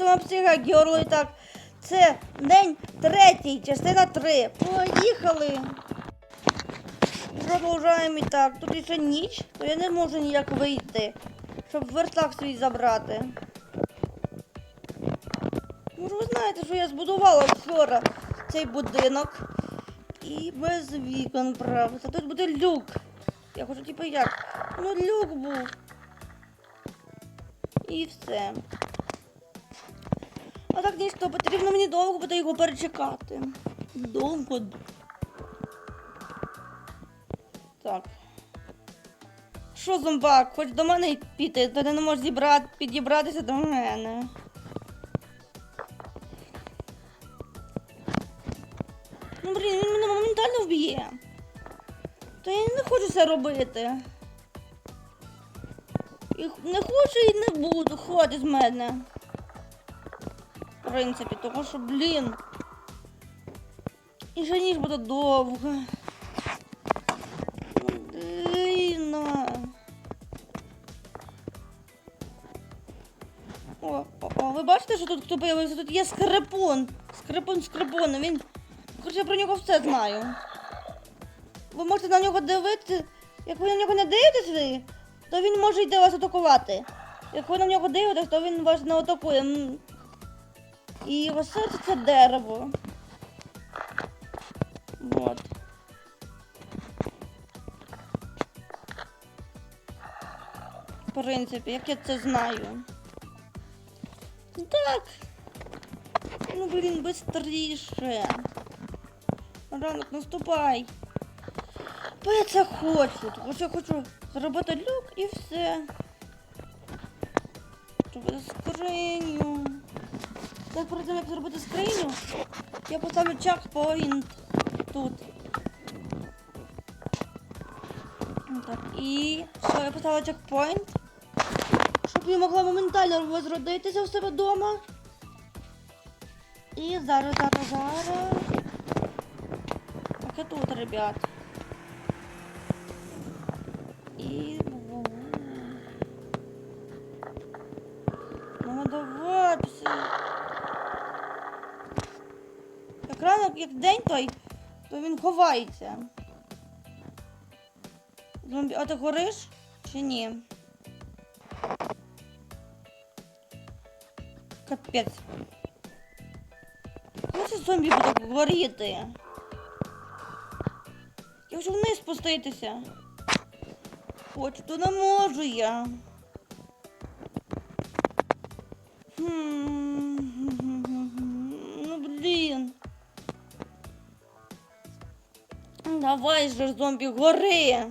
з вами. І так, це день третій, частина 3. Поїхали. Продовжаємо і так. Тут ще ніч, то я не можу ніяк вийти, щоб верстак свій забрати. Ж ви знаєте, що я збудувала вчора цей будинок. І без вікон, правда. Тут буде люк. Я хочу, типу, як? Ну, люк був. І все. А так ніж потрібно мені довго буде його перечекати. Довго. Так. Що, зомбак, хоч до мене піти, то ти не можеш зібрати, підібратися до мене. Ну, блін, він мене моментально вб'є. То я не хочу це робити. І не хочу і не буду, хватить з мене. Принципі, тому що, блін. І ще ніж буде довго. Блін. О, о, о, ви бачите, що тут хто появився? Тут є скрипун. Скрипун скрипун. Він. Короче, я про нього все знаю. Ви можете на нього дивитися. Як ви на нього не дивитесь ви, то він може йти вас атакувати. Як ви на нього дивитесь, то він вас не атакує. І його серце це дерево. Вот. В принципі, як я це знаю. Так. Ну, блін, быстріше. Ранок, наступай. Бо я це хочу, тому що я хочу зробити люк і все. Зробити скриню. Так, перед тим, як зробити скриню, я поставлю чекпоінт тут. Так, і що, я поставила чекпоінт, щоб я могла моментально возродитися в себе вдома. І зараз, зараз, зараз. Так, я тут, ребят. І... Ну, давай, пси. Як день той, то він ховається. Зомбі, а ти гориш чи ні? Капець. Коли це зомбі буде горіти? Я хочу вниз спуститися. Хочу, то не можу я. Давай же зомбі гори.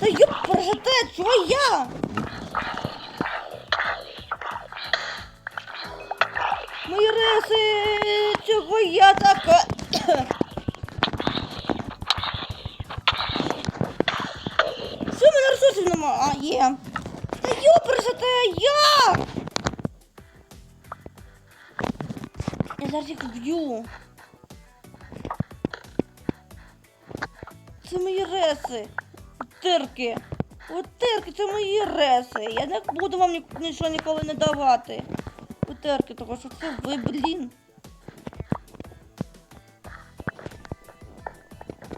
Та ёп, прожите, чого я? Мої риси, чого я така? Їх вб'ю. Це мої реси. Тирки. От тирки, це мої реси. Я не буду вам нічого ніколи не давати. Утерки, тому що це ви, блін.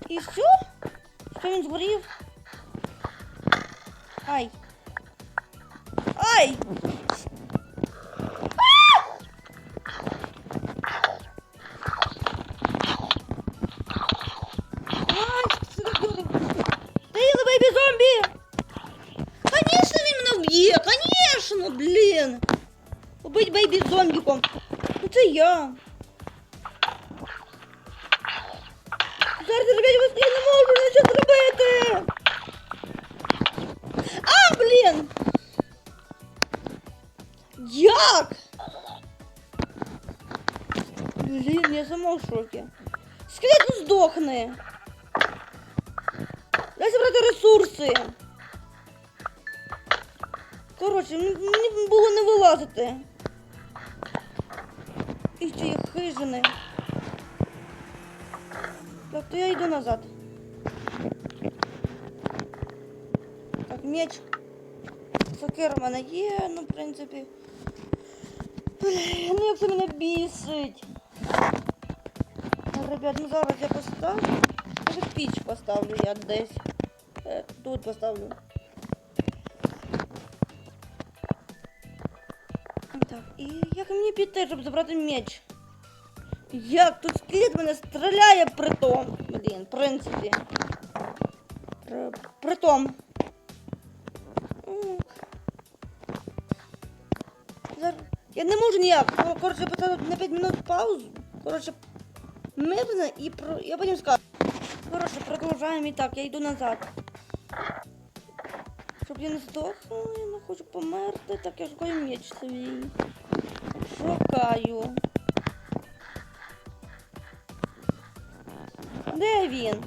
І все? Що він згорів? Ай! Я. Зараз, ребят, я не можу нічого зробити. А, блін! Як? Блін, я сама в шокі. Скелет ну здохне. Дай забрати ресурси. Коротше, м- мені було не вилазити. Хижини. Так, то я йду назад. Так, меч. Сокира в мене є, ну, в принципі. Блін, ну як це мене бісить. Ребят, ну зараз я поставлю. Може піч поставлю я десь. Е, тут поставлю. Так, і як мені піти, щоб забрати меч? Як тут скелет мене стріляє при том. Блін, в принципі. При, при том. Я не можу ніяк. Ну, Коротше, поставити на 5 минут паузу. Коротше, мирно і про. Я потім скажу. Коротше, продовжаємо і так, я йду назад. Щоб я не здохла, я не хочу померти, так я шукаю меч свій. Шукаю. Де він?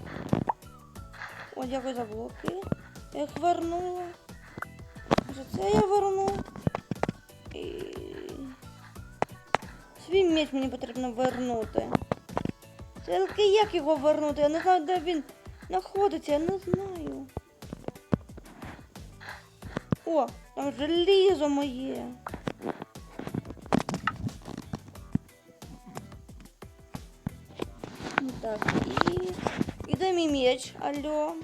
О, дякую за блоки. Я їх вернула. Може це я верну? І... Свій меч мені потрібно вернути. Тільки як його вернути? Я не знаю, де він знаходиться, я не знаю. О, там желізо моє. Де? Алло.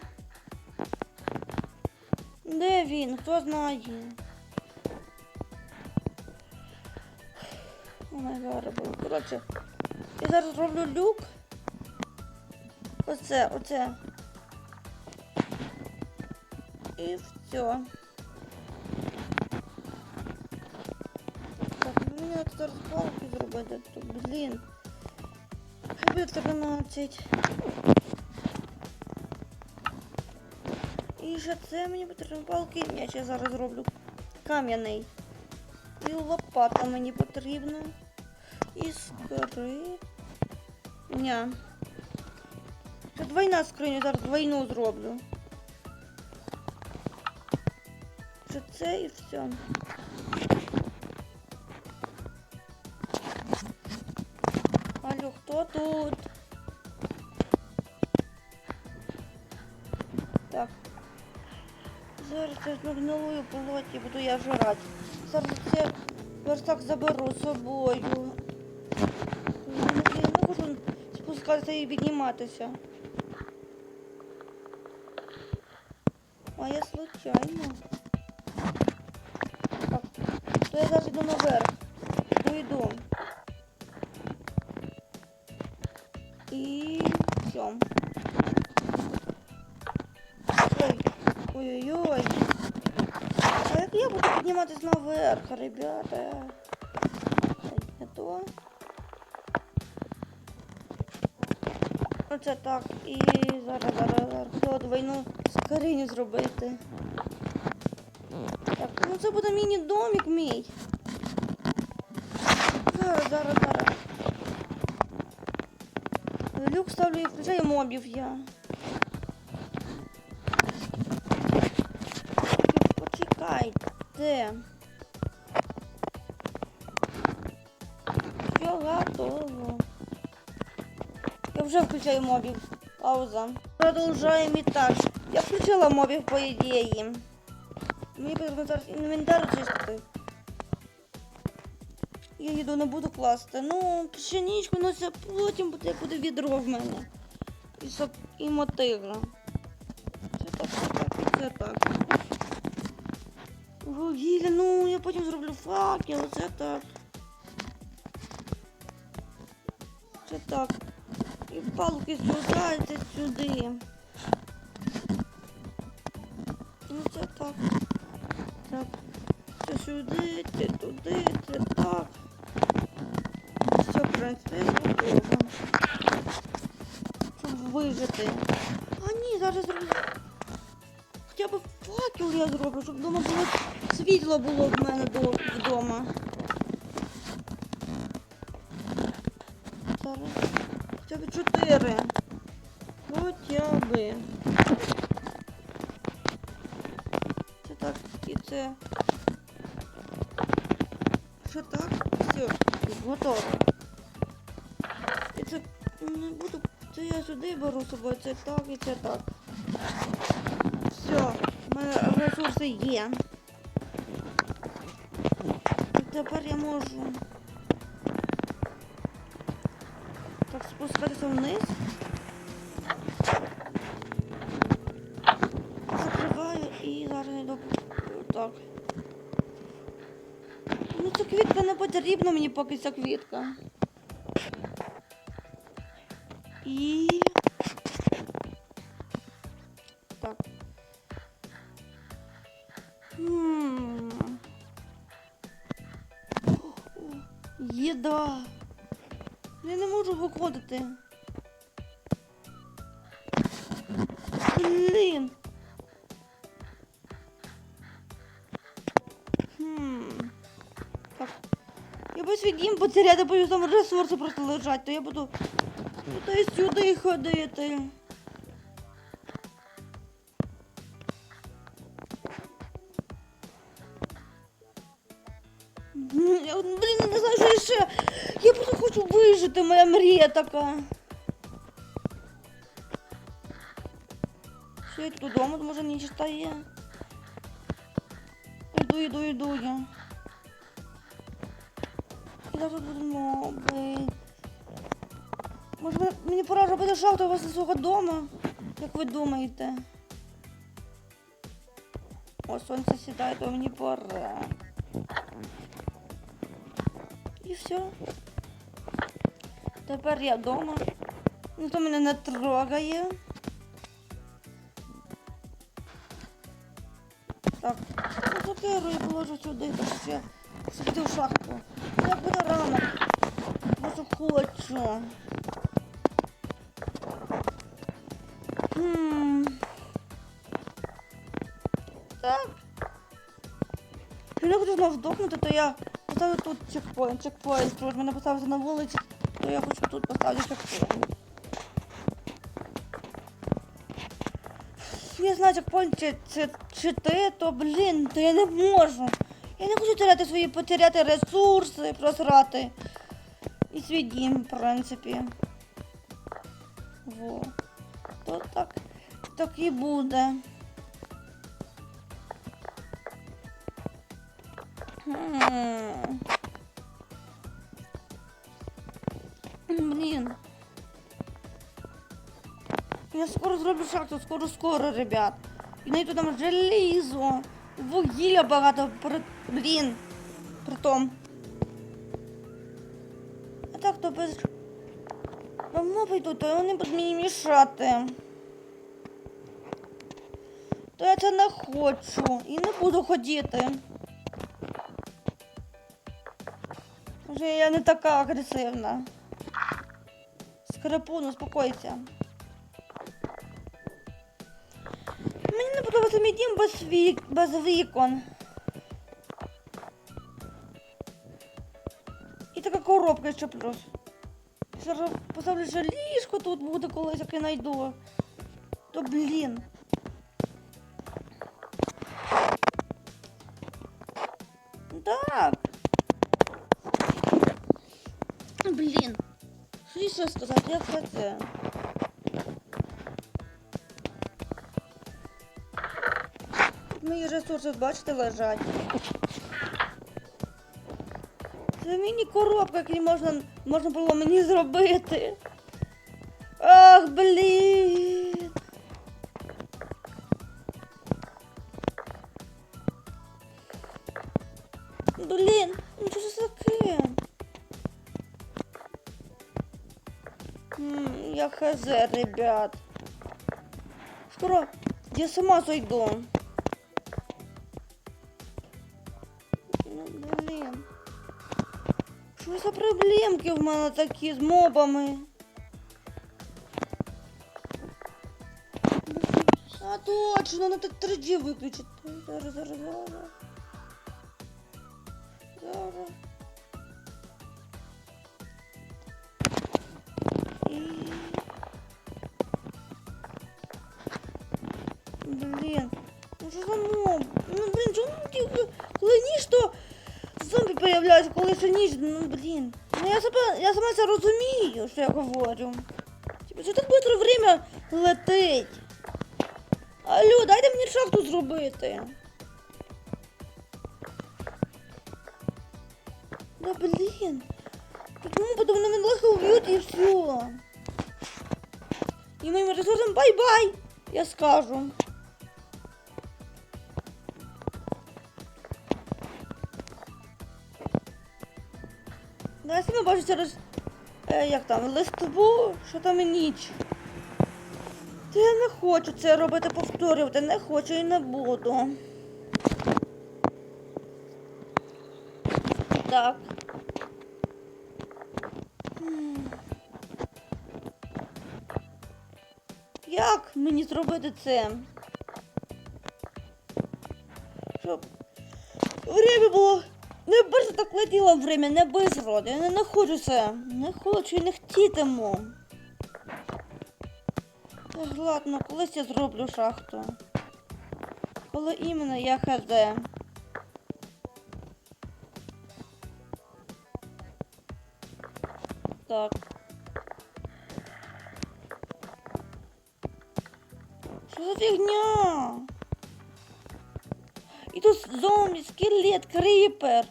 Де він? Хто знає? Ой, зараз було. Коротше, я зараз роблю люк. Оце, оце. І все. Так, ну, мені треба зараз палки зробити. Блін. Хай буде 13. І ще це мені потрібно палки м'яч я зараз зроблю. Кам'яний. І лопата мені потрібна. І скри. Ня. Ще двойна скриня, зараз двойну зроблю. Це це і все. Я з полоті буду я жрати. Зараз це верстак заберу з собою. Я не можу спускатися і підніматися. А я случайно. Так, то я зараз йду наверх. Пойду. Я наверх, ребята? Не то. Оце так. І зараз, зараз, зараз. Треба двойну скриню зробити. Так, ну це буде міні-домик мій. Зараз, зараз, зараз. Люк ставлю і включаю мобів я. Почекайте. Все готово. Я вже включаю мобів. Пауза. Продовжаємо і так. Я включила мобів, по ідеї. Мені потрібно зараз інвентар чистити. Я їду не буду класти. Ну, пшеничку, ну це потім буде, відро в мене. І, і мотига. Вугілля, ну я потім зроблю факел, це так. Це так. І палки сюди, сюди. Ну це так. Так. Це сюди, це туди, це так. Все, в принципі, я. Щоб вижити. А ні, зараз зроблю. Хоча б факел я зроблю, щоб вдома було світло було в мене до- вдома. Зараз. Хоча б чотири. Хоча би. Це так, і це. Що так? Все, готово. І це не буду. Це я сюди беру з собою, це так і це так. Все, в мене ресурси є. Тепер я можу так спускатися вниз. Закриваю і зараз йду так. Ну ця квітка не потрібна мені поки ця квітка. І. виходити. Блін. Хм. Так. Я боюсь свій дім потеряти, боюсь там ресурси просто лежать, то я буду туди сюди ходити. Блін, не знаю, що ще. Я просто хочу вижити, моя мрія така. Що я тут додому, може ніч стає. Йду, йду, йду я. Я тут буду моби. Може мені пора робити шахту вас з свого дому? Як ви думаєте? О, сонце сідає, то мені пора. І все. Тепер я вдома. Ніхто мене не трогає. Так, ну сокиру я положу сюди, так ще сюди в шахту. Як буде ранок. Дуже хочу. Хм. Так. Якщо не хочу знову здохнути, то я поставлю тут чекпоінт. Чекпоінт. Тож мене поставити на вулиці, то я хочу тут поставити чекпоінт. Я знаю, чекпоінт чи, чи, чи ти, то блін, то я не можу. Я не хочу теряти свої потеряти ресурси, просрати. І свій дім, в принципі. Во. То так, так і буде. Я скоро скоро-скоро, ребят. І знайду там желізо. Вугілля багато, блін. Притом. А так то без. Давно прийду, то вони будуть мені мішати. То я це не хочу і не буду ходити. Вже я не така агресивна. Скрипун, успокойся. Не дім без, вік... без вікон. І така коробка ще плюс. Зараз поставлю ще ліжко тут буде колись, як я знайду. То блін. Так. Блін. Що ще сказати? Як це Мої ресурси, бачите, лежать. Це міні-коробка, яку можна, можна було мені зробити. Ах, блін. Блін, ну що це таке? М, Я хз, ребят. Скоро я сама зайду. Що проблемки в мене такі з мобами? А точно, надо 3G виключити. Зараз, зараз. Зараз. Ніч, ну блін. Ну я себе, я сама це розумію, що я говорю. Типу Що так швидко время летить? Алло, дайте мені шахту зробити. Да блін. Почему потом на мене легко вб'ють і все. І моїм ресурсам бай-бай, я скажу. Бачу через, е, як там, листву, що там і ніч. Та я не хочу це робити, повторювати, не хочу і не буду. Так. Як мені зробити це? Щоб время було. Не більше так летіло время, не бистро. Я не, це. Не хочу і не хотітиму. Так, ладно, колись я зроблю шахту. Коли іменно я хз. Так. Що за фігня? І тут зомбі, скелет, кріпер.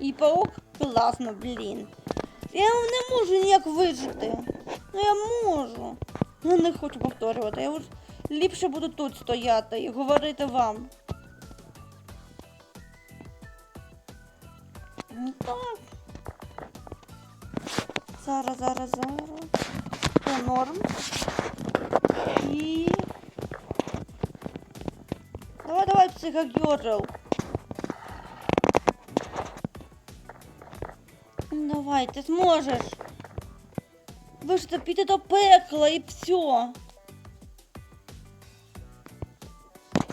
І паук класно, блін. Я не можу ніяк вижити. Ну я можу. Ну не хочу повторювати. Я ліпше буду тут стояти і говорити вам. Ну так. Зараз, зараз, зараз. Це норм. І. Давай, давай, психогерл. Давай, ти зможеш. Ви ж піти до пекла і все.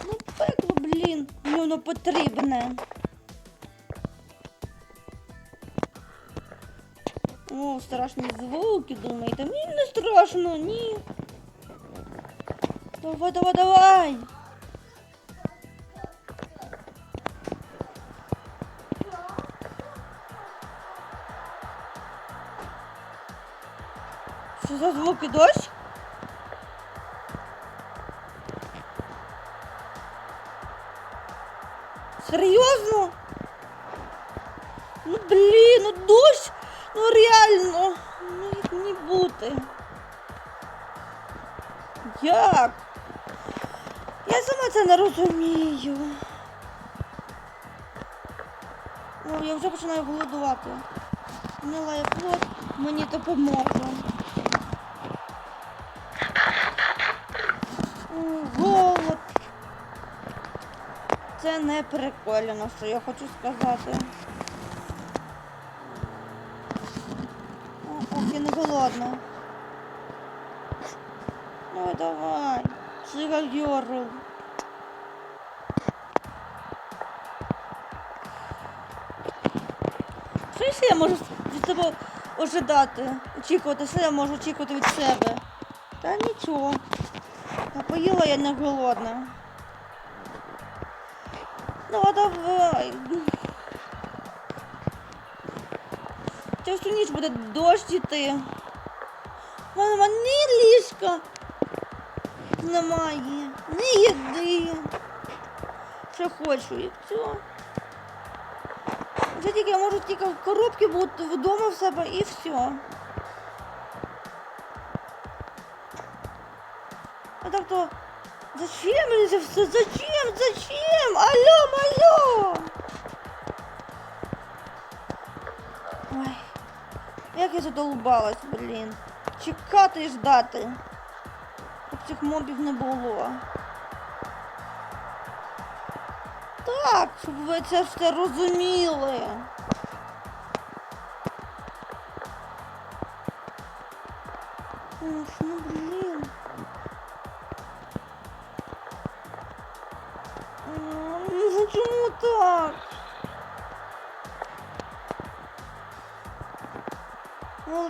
Ну, пекло, блін, мені воно потрібне. О, страшні звуки, думаєте. Мені не страшно, ні. Давай, давай, давай. За звуки дощ? Серйозно? Ну блін, ну дощ, ну реально, ну як не бути. Як? Я сама це не розумію. О, я вже починаю голодувати. Гнилає плод мені допоможе. Це не прикольно, що я хочу сказати. Ох, я не голодна. Давай, давай. Сигагерл. Що ще я можу від себе ожидати? Очікувати, що я можу очікувати від себе? Та нічого. Та поїла я не голодна. Ну, давай. Та всю ніч буде дощ іти. Нема ні ліжка. Немає. Ні їди. Що хочу і все. Вже тільки я можу тільки в коробці бути вдома в себе і все. Зачем це все? Зачем? Зачем? Алло, алло! Ой, як я задолбалась, блін. Чекати і ждати. Щоб цих мобів не було. Так, щоб ви це все розуміли.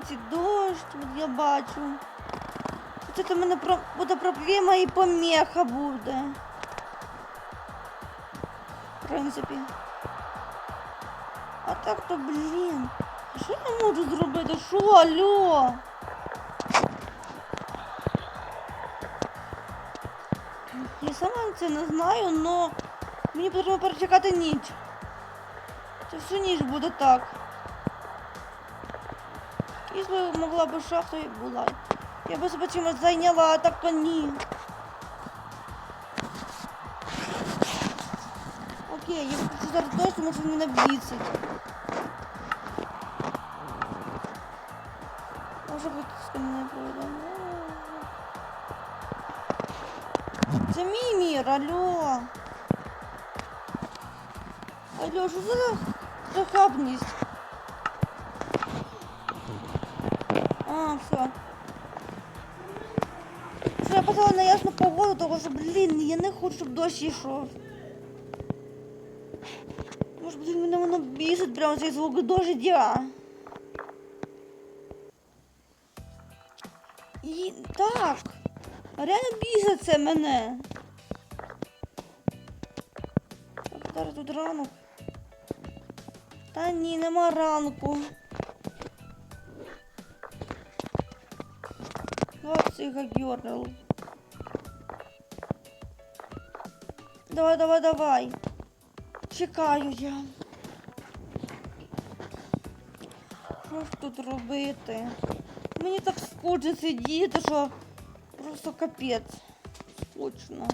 вулиці дощ, от я бачу. Це то в мене про... буде проблема і помеха буде. В принципі. А так то, блін. Що я можу зробити? Що, алло? Я сама це не знаю, но мені потрібно перечекати ніч. Це всю ніч буде так. Якщо б могла б шахтою була. Я би себе чимось зайняла, а так то ні. Окей, я хочу зараз дощ, тому що він мене бісить. Може бути з ким не повідомляє. Це мій мір, алло. Алло, що за захабність? Що, блін, я не хочу, щоб дощ йшов. Може бути, мене воно бісить прямо цей звук дождя. І так. Реально бісить це мене. Так, зараз тут ранок. Та ні, нема ранку. Ось цей Давай, давай, давай. Чекаю я. Що ж тут робити? Мені так скучно сидіти, що просто капець. Скучно.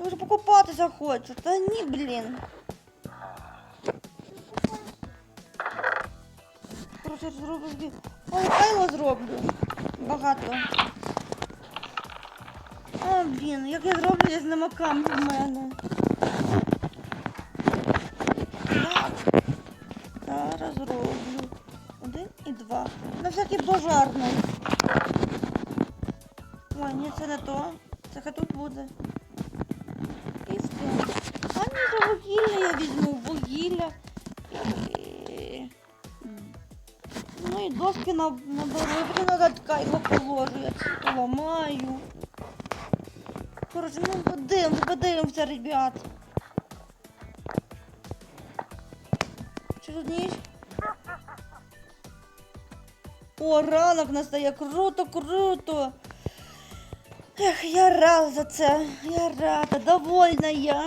Я вже покупатися хочу. Та ні, блін. Короче, зроблю собі. Ой, кайло зроблю. Багато. Блін, як я зроблю, я нема камінь в мене. Так. Зараз зроблю. Один і два. На всякий пожарний. Ой, ні, це не то. Це хай тут буде. І все. А ні, за вугілля я візьму. Вугілля. Ну і доски на- наберу. Я треба така його положу. Я це поламаю. Коротше, ну подивимось, подивимося, ребят. Що тут ніч? О, ранок настає. Круто, круто. Ех, я рада за це. Я рада, довольна я.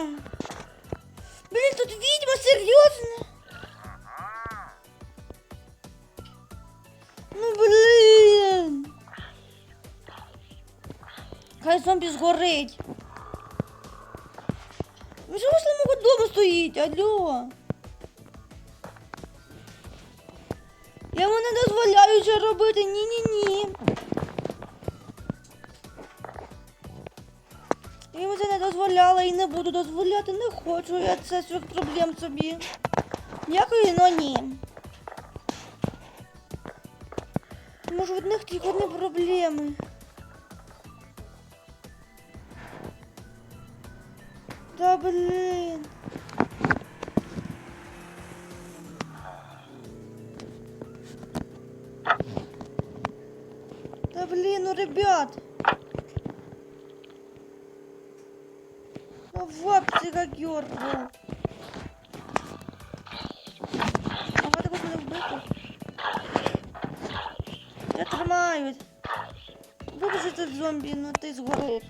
Блін, тут відьма, серйозно? Ну блін. Хай зомбі згорить. Ви що ви мого дому стоїть? Алло. Я йому не дозволяю це робити. Ні-ні-ні. Я йому це не дозволяла і не буду дозволяти. Не хочу я це своїх проблем собі. Дякую, но ні. Може, в одних тільки одні проблеми. Да блин. Да блин, ну ребят. Ну вапці как йоргу. А вот такой мене вбити. Я тримаюсь. Вибачте цей зомбі, ну ти згориш.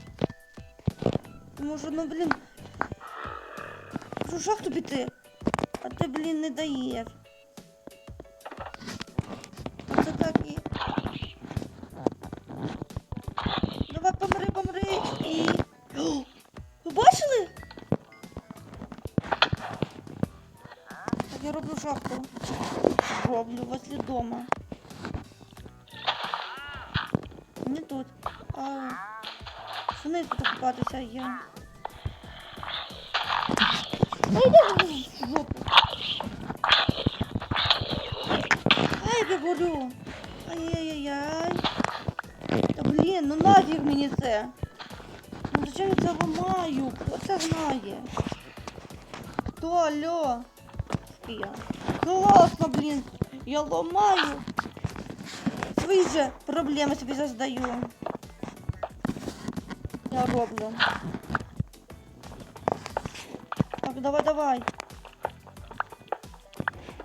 Тому що, ну блін. Що в шахту піти? А ти, блін, не даєш. Це так і. Давай помри, помри і. Ви бачили? Так, я роблю шахту. Роблю возле дома. Не тут. А тут купатися я? Та йди в жопу. Ай, я говорю. Ай-яй-яй. Та блін, ну нафіг мені це. Ну зачем я це ламаю? Хто це знає? Хто, алло? Я. Класно, блін. Я ламаю. Свої же проблеми собі создаю. Я роблю. Так, давай, давай.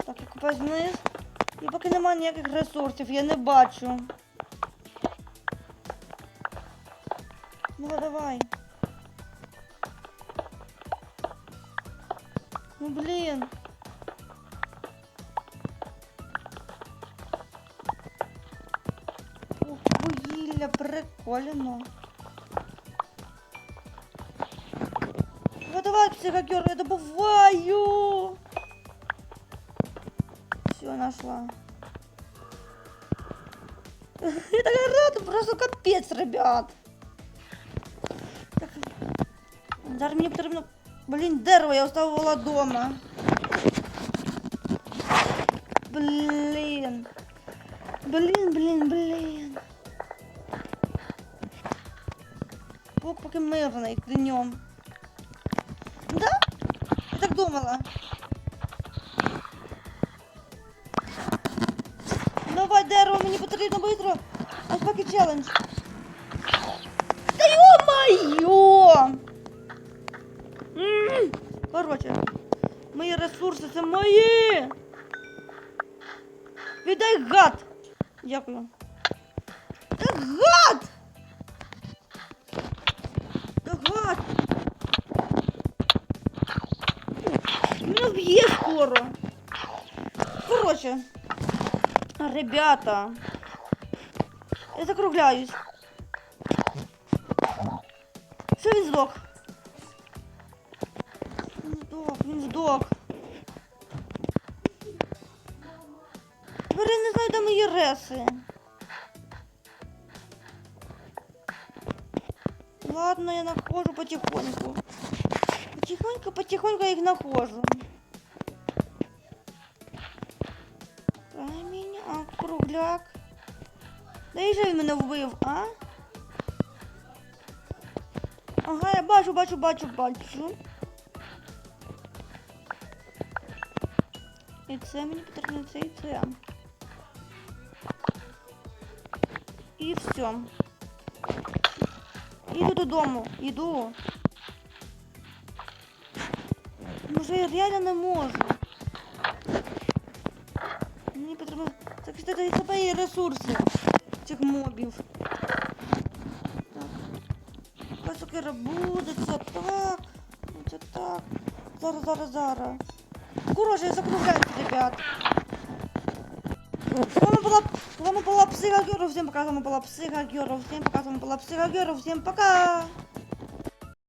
Так, я купаю вниз. І поки немає ніяких ресурсів, я не бачу. Ну давай. Ну блин. Ух, вугілля, прикольно. Ну давай, психокер, я добываю. Все, нашла. Я так рада, просто капець, ребят. Так, зараз мені потрібно. Блін, дерево я оставила дома. Блін. Блін, блін, блін. Бог поки мирний днем. Да? Я так думала. Давай дерево, мені потрібно быстро. Ось поки челендж. Та ё-моё! М, Короче, мої ресурси це мої. Віддай гад. Дякую. Та гад! Скоро. Короче, ребята, я закругляюсь. Все, він здох. Він здох, він здох. Тепер не знаю, де мої реси. Ладно, я нахожу потихоньку. Потихоньку, потихоньку я їх нахожу. А кругляк. Же мене вбив, а? Ага, я бачу, бачу, бачу, бачу. І це мені потрібно це і це. І все. Іду додому, іду. Може я реально не можу. І ресурси цих мобів. Так. Пасокера буде, так. Це так. Зараз, зараз, зараз. Коротше, я закругляюсь, ребят. С вами была, с вами была Психогеру, всем пока, с вами была Психогеру, всем пока, с вами была Психогеру, всем пока.